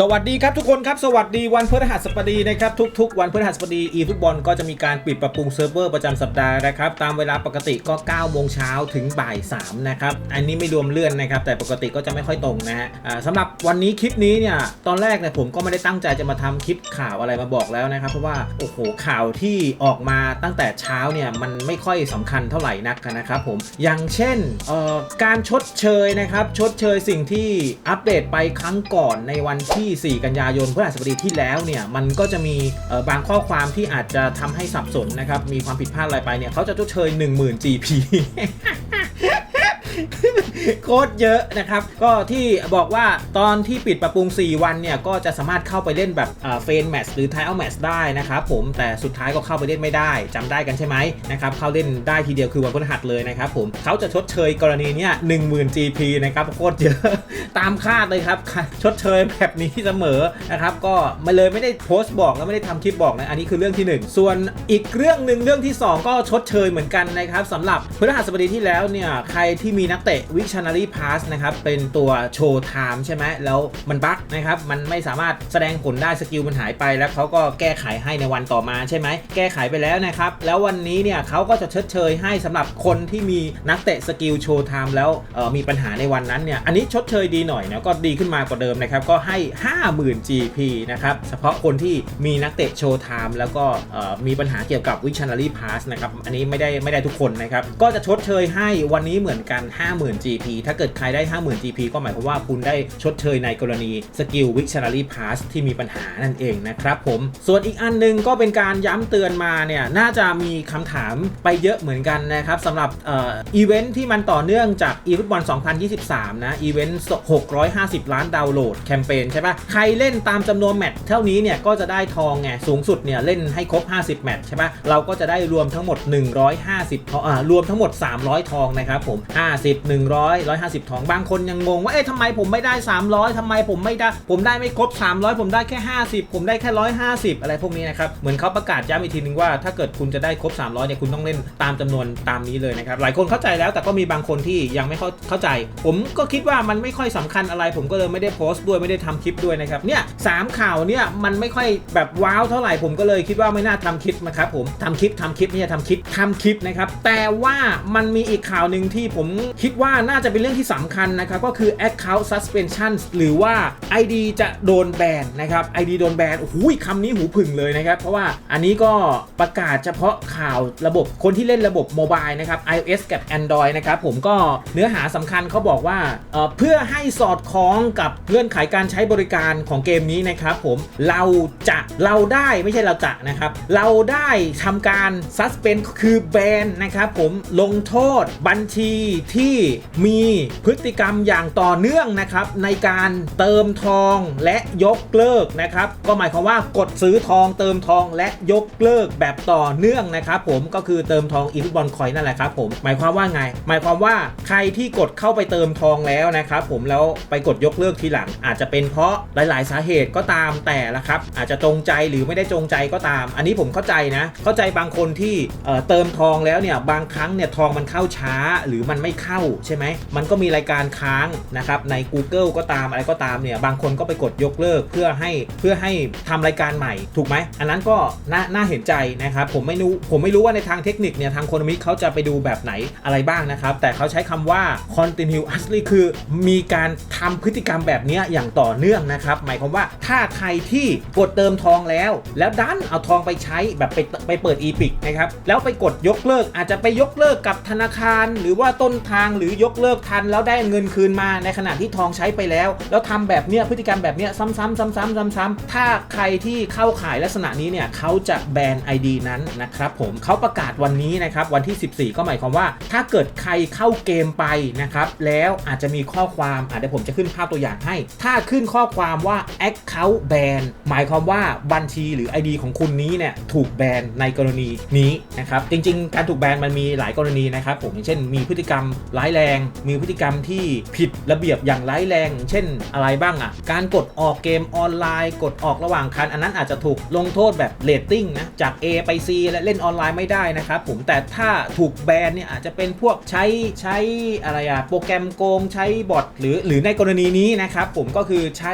สวัสดีครับทุกคนครับ สวัสดีวันพฤหัสบดีนะครับทุก ๆ วันพฤหัสบดีอีฟุตบอลก็จะมีการปิดปรับปรุงเซิร์ฟเวอร์ประจำสัปดาห์นะครับตามเวลาปกติก็9โมงเช้าถึงบ่าย3นะครับอันนี้ไม่รวมเลื่อนนะครับแต่ปกติก็จะไม่ค่อยตรงนะฮะสำหรับวันนี้คลิปนี้เนี่ยตอนแรกเนี่ยผมก็ไม่ได้ตั้งใจจะมาทำคลิปข่าวอะไรมาบอกแล้วนะครับเพราะว่าโอ้โหข่าวที่ออกมาตั้งแต่เช้าเนี่ยมันไม่ค่อยสำคัญเท่าไหร่นักนะครับผมอย่างเช่นเอ่อการชดเชยนะครับชดเชยสิ่งที่อัปเดตไปครั้งก่อนในวันที่ที่ 4 กันยายนพฤหัสบดีที่แล้วเนี่ยมันก็จะมีบางข้อความที่อาจจะทำให้สับสนนะครับ มีความผิดพลาดอะไรไปเนี่ยเขาจะชดเชย 10,000 GP โคตรเยอะนะครับ ก็ที่บอกว่าตอนที่ปิดปรับปรุง 4 วันเนี่ย ก็จะสามารถเข้าไปเล่นแบบเฟนแมตช์หรือไท a อาแมตช์ได้นะครับผมแต่สุดท้ายก็เข้าไปเล่นไม่ได้จำได้กันใช่ไหมนะครับ เข้าเล่นได้ทีเดียวคือวันพฤหัสเลยนะครับผมเขาจะชดเชยกรณีเนี้ย10,000 GP นะครับโคตรเยอะ ตามคาดเลยครับ ชดเชยแบบนี้เสมอนะครับ ก็มาเลยไม่ได้โพสต์บอกแล้วไม่ได้ทำคลิปบอกนะ อันนี้คือเรื่องที่ 1 ส่วนอีกเรื่องหนึ่งเรื่องที่ 2 ก็ชดเชยเหมือนกันนะครับสำหรับพฤหัสบดีที่แล้วเนี่ยใครที่มีนักเตะ Wictionary Pass นะครับเป็นตัวโชว์ไทม์ใช่ไหมแล้วมันบั๊กนะครับมันไม่สามารถแสดงผลได้สกิลมันหายไป แล้วเขาก็แก้ไขให้ในวันต่อมาใช่ไหมแก้ไขไปแล้วนะครับแล้ววันนี้เนี่ยเขาก็จะชดเชยให้สำหรับคนที่มีนักเตะสกิลโชว์ไทม์แล้วมีปัญหาในวันนั้นเนี่ยอันนี้ชดเชยดีหน่อยนะก็ดีขึ้นมากว่าเดิมนะครับก็ให้ 50,000 GP นะครับเฉพาะคนที่มีนักเตะโชว์ไทม์แล้วก็มีปัญหาเกี่ยวกับ Wictionary Pass นะครับอันนี้ไม่ได้ไม่ได้ทุกคนนะครับก็จะชดเชยให้วันนี้เหมือนกัน 50,000 GP ถ้าเกิดใครได้ 50,000 GP ก็หมายความว่าคุณได้ชดเชยในกรณีสกิล Wictionary Pass ที่มีปัญหานั่นเองนะครับผมส่วนอีกอันหนึงก็เป็นการย้ำเตือนมาเนี่ยน่าจะมีคำถามไปเยอะเหมือนกันนะครับสำหรับอีเวนท์ที่มันต่อเนื่องจากอีฟุตบอล2023 นะอีเวนต์650 ล้านดาวน์โหลดแคมเปญใช่ปะใครเล่นตามจำนวนแมตช์เท่านี้เนี่ยก็จะได้ทองไงสูงสุดเนี่ยเล่นให้ครบ 50 แมตช์ใช่ปะเราก็จะได้รวมทั้งหมด 150ทองอ่ารวมทั้งหมด 300 ทองนะครับผม 50 100 150 ทองบางคนยังงงว่าเอ๊ะทำไมผมไม่ได้ 300ทำไมผมไม่ได้ผมได้ไม่ครบ 300 ผมได้แค่ 50 ผมได้แค่ 150 อะไรพวกนี้นะครับเหมือนเขาประกาศย้ำอีกทีนึงว่าถ้าเกิดคุณจะได้ครบ 300เนี่ยคุณต้องเล่นตามจำนวนตามนี้เลยนะครับหลายคนเข้าใจแล้วแต่ก็มีบางคนที่ยังไม่เข้าเข้าใจ ผมก็คิดว่ามันไม่ค่อยสำคัญอะไร ผมก็เลยไม่ได้โพสต์ด้วยไม่ได้ทำคลิปด้วยนะครับเนี่ยสามข่าวเนี่ยมันไม่ค่อยแบบว้าวเท่าไหร่ผมก็เลยคิดว่าไม่น่าทำคลิปนะครับผมทำคลิปทำคลิปไม่ใช่ทำคลิปทำคลิปนะครับแต่ว่ามันมีอีกข่าวหนึ่งที่ผมคิดว่าน่าจะเป็นเรื่องที่สำคัญนะครับก็คือ account suspension หรือว่า ID จะโดนแบนนะครับ ID โดนแบนโอ้โหคำนี้หูผึ่งเลยนะครับเพราะว่าอันนี้ก็ประกาศเฉพาะข่าวระบบคนที่เล่นระบบโมบายนะครับ iOS กับ Android นะครับผมก็เนื้อหาสำคัญเขาบอกว่าเเพื่อให้สอดคล้องกับเงื่อนไขการใช้บริการของเกมนี้นะครับผมเราจะเราได้ไม่ใช่เราจะนะครับ เราได้ทำการ suspend คือแบนนะครับผมลงโทษบัญชีที่มีพฤติกรรมอย่างต่อเนื่องนะครับในการเติมทองและยกเลิกนะครับก็หมายความว่ากดซื้อทองเติมทองและยกเลิกแบบต่อเนื่องนะครับผมก็คือเติมทองอีฟุตบอลคอยนั่นแหละครับผมหมายความว่าไง หมายความว่าใครที่กดเข้าไปเติมทองแล้วนะครับผมแล้วไปกดยกเลิกทีหลัง อาจจะเป็นเพราะหลาย ๆ สาเหตุก็ตามแต่ละครับ อาจจะจงใจหรือไม่ได้จงใจก็ตาม อันนี้ผมเข้าใจนะ เข้าใจบางคนที่เเติมทองแล้วเนี่ยบางครั้งเนี่ยทองมันเข้าช้าหรือมันไม่เข้าใช่ไหมมันก็มีรายการค้างนะครับใน Google ก็ตามอะไรก็ตามเนี่ยบางคนก็ไปกดยกเลิกเพื่อให้เพื่อให้ทำรายการใหม่ถูกไหมอันนั้นก็น่านาเห็นใจนะครับผมไม่รู้ผมไม่รู้ว่าในทางเทคนิคเนี่ยทางโคโนมิเขาจะไปดูแบบไหนอะไรบ้างนะครับแต่เขาใช้คำว่า continuously คือมีการทำพฤติกรรมแบบนี้อย่างต่อเนื่องนะครับ หมายความว่าถ้าใครที่กดเติมทองแล้ว แล้วดันเอาทองไปใช้แบบไปไปเปิด e p i c นะครับแล้วไปกดยกเลิกอาจจะไปยกเลิกกับธนาคาร หรือว่าต้นทางหรือยกเลิกทัน แล้วได้เงินคืนมาในขณะที่ทองใช้ไปแล้ว แล้วทำแบบเนี้ยพฤติกรรมแบบเนี้ยซ้ำๆซ้ำๆซ้ำๆถ้าใครที่เข้าข่ายลักษณะนี้เนี่ยเขาจะแบน ID นั้นนะครับผมเขาประกาศวันนี้นะครับวันที่ 14 ก็หมายความว่า ถ้าเกิดใครเข้าเกมไปนะครับแล้วอาจจะมีข้อความอะเดี๋ยวผมจะขึ้นภาพตัวอย่างให้ ถ้าขึ้นข้อความว่า account ban หมายความว่าบัญชีหรือ ID ของคุณนี้เนี่ยถูกแบนในกรณีนี้นะครับ จริง ๆ การถูกแบนมันมีหลายกรณีนะครับผมอย่างเช่น มีพฤติกรรมร้ายแรง มีพฤติกรรมที่ผิดระเบียบอย่างร้ายแรง เช่นอะไรบ้างอะ การกดออกเกมออนไลน์ กดออกระหว่างคัน อันนั้นอาจจะถูกลงโทษแบบเรตติ้งนะจาก A ไป C และเล่นออนไลน์ไม่ได้นะครับผมแต่ถ้าถูกแบนเนี่ยอาจจะเป็นพวกใช้ใช้อะไรอะโปรแกรมโกงใช้บอทหรือหรือในกรณีนี้นะครับผมก็คือใช้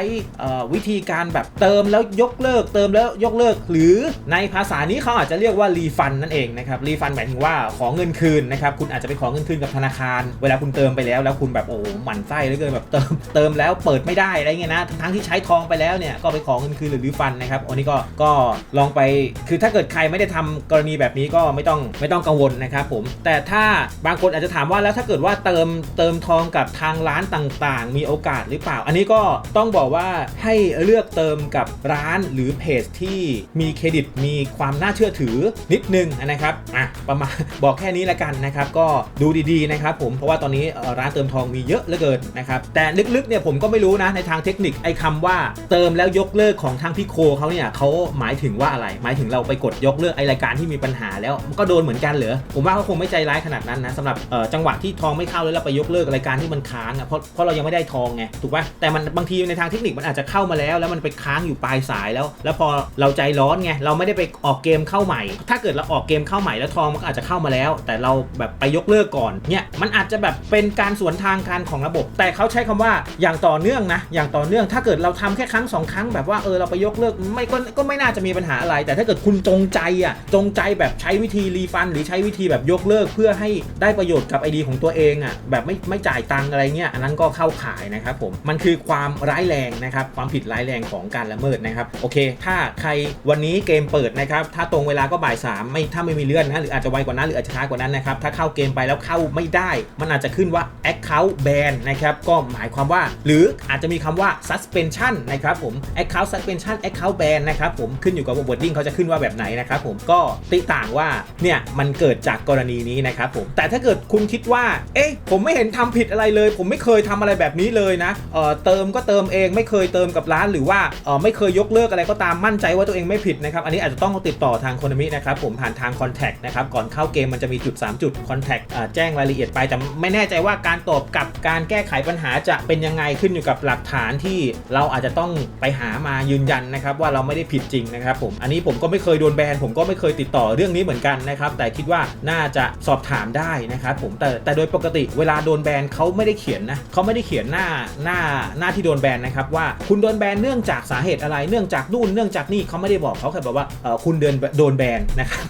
วิธีการแบบเติมแล้วยกเลิก เติมแล้วยกเลิก หรือในภาษานี้เขาอาจจะเรียกว่ารีฟันนั่นเองนะครับรีฟันหมายถึงว่าขอเงินคืนนะครับคุณอาจจะไปขอเงินคืนกับธนาคาร เวลาคุณเติมไปแล้วแล้วคุณแบบโอ้โหหมั่นไส้เหลือเกินแบบเติมเติมแล้วเปิดไม่ได้อะไรเงี้ยนะทั้งที่ใช้ทองไปแล้วเนี่ยก็ไปขอเงินคืนหรือรีฟันนะครับอันนี้ก็ก็ลองไปคือถ้าเกิดใครไม่ได้ทำกรณีแบบนี้ก็ไม่ต้องไม่ต้องกังวลนะครับผมแต่ถ้าบางคนอาจจะถามว่าแล้วถ้าเกิดว่าเติมเติมทองกับทางร้านต่างๆ มีโอกาสหรือเปล่า อันนี้ก็ต้องบอกว่าให้เลือกเติมกับร้านหรือเพจที่มีเครดิตมีความน่าเชื่อถือนิดนึงนะครับอะประมาณบอกแค่นี้ละกันนะครับ ก็ดูดีๆนะครับผมเพราะว่าตอนนี้ร้านเติมทองมีเยอะเหลือเกินนะครับแต่ลึกๆเนี่ยผมก็ไม่รู้นะในทางเทคนิคไอ้คำว่าเติมแล้วยกเลิกของทางพี่โคเขาเนี่ยเขาหมายถึงว่าอะไร หมายถึงเราไปกดยกเลิกไอ้รายการที่มีปัญหาแล้วมันก็โดนเหมือนกันเหรอผมว่าเขาคงไม่ใจร้ายขนาดนั้นนะสำหรับจังหวะที่ทองไม่เข้าแล้วเราไปยกเลิกรายการที่มันค้างอะเพราะเพราะเรายังไม่ได้ทองไงถูกป่ะแต่มันบางทีในทางเทคนิคมันอาจจะเข้ามาแล้ว แล้วมันไปค้างอยู่ปลายสายแล้ว แล้วพอเราใจร้อนไงเราไม่ได้ไปออกเกมเข้าใหม่ ถ้าเกิดเราออกเกมเข้าใหม่แล้วทองมันอาจจะเข้ามาแล้ว แต่เราแบบไปยกเลิกก่อนเนี่ยมันอาจจะแบบเป็นการสวนทางการของระบบ แต่เขาใช้คำว่าอย่างต่อเนื่องนะอย่างต่อเนื่องถ้าเกิดเราทำแค่ครั้งสองครั้งแบบว่าเออเราไปยกเลิกไม่ก็ก็ไม่น่าจะมีปัญหาอะไร แต่ถ้าเกิดคุณจงใจอะจงใจแบบใช้วิธีรีฟัน หรือใช้วิธีแบบยกเลิกเพื่อให้ได้ประโยชน์กับไอดีของตัวเองอะแบบไม่ไม่จ่ายตังค์อะไรเงี้ยอันนั้นก็เข้าข่ายนะครับผมมันคือความร้ายแรงนะครับความผิดร้ายแรงของการละเมิดนะครับโอเค ถ้าใครวันนี้เกมเปิดนะครับถ้าตรงเวลาก็บ่ายสามไม่ถ้าไม่มีเลื่อนนะหรืออาจจะไวกว่านั้นหรืออาจจะช้ากว่านั้นนะครับถ้าเข้าเกมไปแล้วเข้าไม่ได้ มันอาจจะขึ้นว่า account ban นะครับก็หมายความว่า หรืออาจจะมีคำว่า suspension นะครับผม account suspension account ban นะครับผมขึ้นอยู่กับว่า wording เขาจะขึ้นว่าแบบไหนนะครับผมก็ติต่างว่าเนี่ยมันเกิดจากกรณีนี้นะครับผมแต่ถ้าเกิดคุณคิดว่าเอ๊ะผมไม่เห็นทำผิดอะไรเลย ผมไม่เคยทำอะไรแบบนี้เลยนะเออเติมก็เติมเองไม่เคยเติมกับร้านหรือว่าเออไม่เคยยกเลิกอะไรก็ตามมั่นใจว่าตัวเองไม่ผิดนะครับอันนี้อาจจะต้องติดต่อทางโคนามินะครับผมผ่านทาง contact นะครับก่อนเข้าเกมมันจะมีจุด 3 จุด contact อ่าแจ้งรายละเอียดไป แต่ไม่แน่ใจว่าการตอบกับการแก้ไขปัญหาจะเป็นยังไงขึ้นอยู่กับหลักฐานที่เราอาจจะต้องไปหามายืนยันนะครับว่าเราไม่ได้ผิดจริงนะครับผมอันนี้ผมก็ไม่เคยโดนแบนผมก็ไม่เคยติดต่อเรื่องนี้เหมือนกันนะครับแต่คิดว่าน่าจะสอบถามได้นะครับผมแต่แต่โดยปกติเวลาโดนแบนเขาไม่ได้เขียนนะเขาไม่ได้เขียนหน้าหน้าหน้าที่โดนแบนนะครับว่าคุณโดนแบนเนื่องจากสาเหตุอะไร เนื่องจากนู่นเนื่องจากนี่เขาไม่ได้บอกเขาแค่บอกว่าเออคุณเดินโดนแบนนะครับ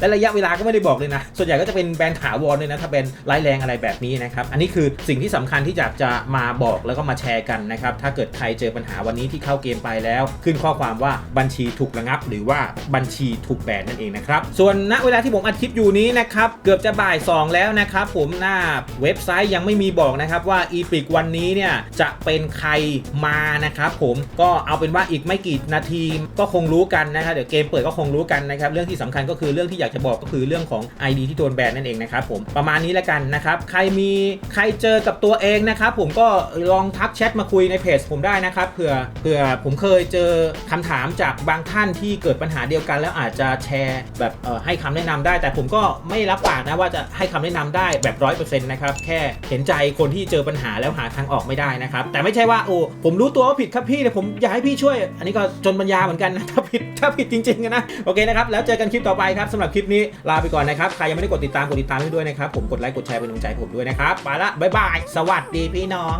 และระยะเวลาก็ไม่ได้บอกเลยนะ ส่วนใหญ่ก็จะเป็นแบนถาวรเลยนะถ้าเป็นร้ายแรงอะไรแบบนี้นะครับอันนี้คือสิ่งที่สำคัญที่จะจะมาบอกแล้วก็มาแชร์กันนะครับถ้าเกิดใครเจอปัญหาวันนี้ที่เข้าเกมไปแล้ว ขึ้นข้อความว่าบัญชีถูกระงับ หรือว่าบัญชีถูกแบนนั่นเองนะครับส่วนณเวลาที่ผมอัดคลิปอยู่นี้นะครับเกือบจะบ่าย 2 แล้วนะครับผมหน้าเว็บไซต์ยังไม่มีบอกนะครับว่า e p i c วันนี้เนี่ยจะเป็นใครมานะครับผมก็เอาเป็นว่าอีกไม่กี่นาทีก็คงรู้กันนะครับเดี๋ยวเกมเปิดก็คงรู้กันนะครับเรื่องที่สำคัญก็คือเรื่องที่อยากจะบอกก็คือเรื่องของ ID ที่โดนแบนนั่นเองนะครับผมประมาณนี้แล้วกันนะครับใครมีใครเจอกับตัวเองนะครับผมก็ลองทักแชทมาคุยในเพจผมได้นะครับเผื่อเผื่อผมเคยเจอคำถามจากบางท่านที่เกิดปัญหาเดียวกัน แล้วอาจจะแชร์แบบเอ่อให้คำแนะนำได้ แต่ผมก็ไม่รับปากนะว่าจะให้คำแนะนำได้แบบร้อยเปอร์เซ็นต์นะครับแค่เห็นใจคนที่เจอปัญหาแล้วหาทางออกไม่ได้นะครับ แต่ไม่ใช่ว่าโอ้ผมรู้ตัวว่าผิดครับพี่แต่ผมอยากให้พี่ช่วย อันนี้ก็จนปัญญาเหมือนกันนะถ้าผิดถ้าผิดจริงๆนะโอเคนะครับแล้วเจอกันคลิปต่อไปครับสำหรับคลิปนี้ลาไปก่อนนะครับใครยังไม่ได้กดติดตามกดติดตามให้ด้วยนะครับผมกดไลค์กดแชร์เป็นกำลังใจผมด้วยนะครับไปละบ๊ายบาย สวัสดีพี่น้อง